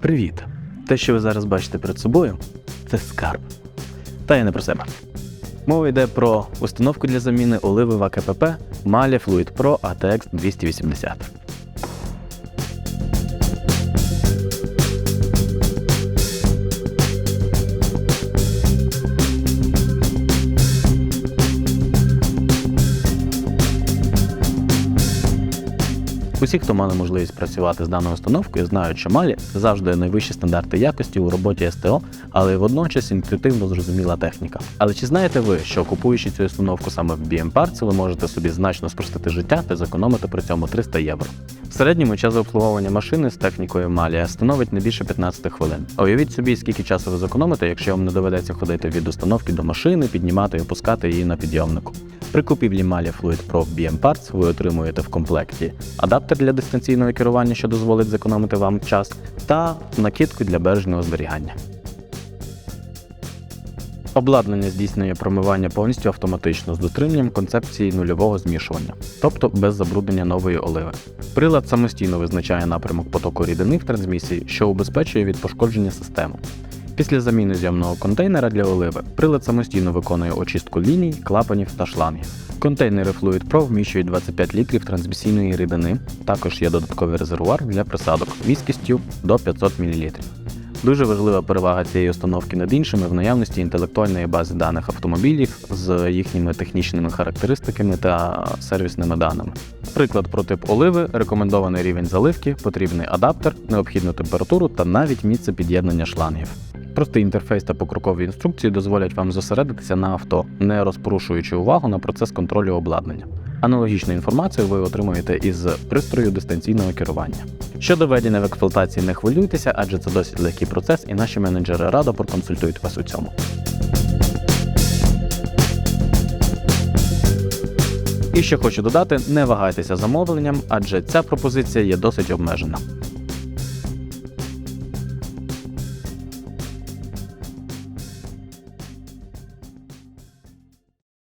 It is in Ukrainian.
Привіт! Те, що ви зараз бачите перед собою, це скарб. Та я не про себе. Мова йде про установку для заміни оливи в АКПП Malia Fluid Pro ATX 280. Усі, хто мали можливість працювати з даною установкою, знають, що Малі завжди найвищі стандарти якості у роботі СТО, але водночас інтуїтивно зрозуміла техніка. Але чи знаєте ви, що купуючи цю установку саме в BM Parts, ви можете собі значно спростити життя та зекономити при цьому 300 євро? Середньому час обслуговування машини з технікою Малія становить не більше 15 хвилин. А Уявіть собі, скільки часу ви зекономите, якщо вам не доведеться ходити від установки до машини, піднімати і опускати її на підйомнику. При купівлі Malia Fluid Pro BM Parts ви отримуєте в комплекті адаптер для дистанційного керування, що дозволить зекономити вам час, та накидку для бережного зберігання. Обладнання здійснює промивання повністю автоматично з дотриманням концепції нульового змішування, тобто без забруднення нової оливи. Прилад самостійно визначає напрямок потоку рідини в трансмісії, що убезпечує від пошкодження системи. Після заміни зйомного контейнера для оливи прилад самостійно виконує очистку ліній, клапанів та шлангів. Контейнери Fluid Pro вміщують 25 літрів трансмісійної рідини. Також є додатковий резервуар для присадок міськістю до 500 мл. Дуже важлива перевага цієї установки над іншими в наявності інтелектуальної бази даних автомобілів з їхніми технічними характеристиками та сервісними даними. Приклад про тип оливи, рекомендований рівень заливки, потрібний адаптер, необхідну температуру та навіть місце під'єднання шлангів. Простий інтерфейс та покрокові інструкції дозволять вам зосередитися на авто, не розпорушуючи увагу на процес контролю обладнання. Аналогічну інформацію ви отримуєте із пристрою дистанційного керування. Щодо введення в експлуатації, не хвилюйтеся, адже це досить легкий процес, і наші менеджери радо проконсультують вас у цьому. І ще хочу додати, не вагайтеся замовленням, адже ця пропозиція є досить обмежена.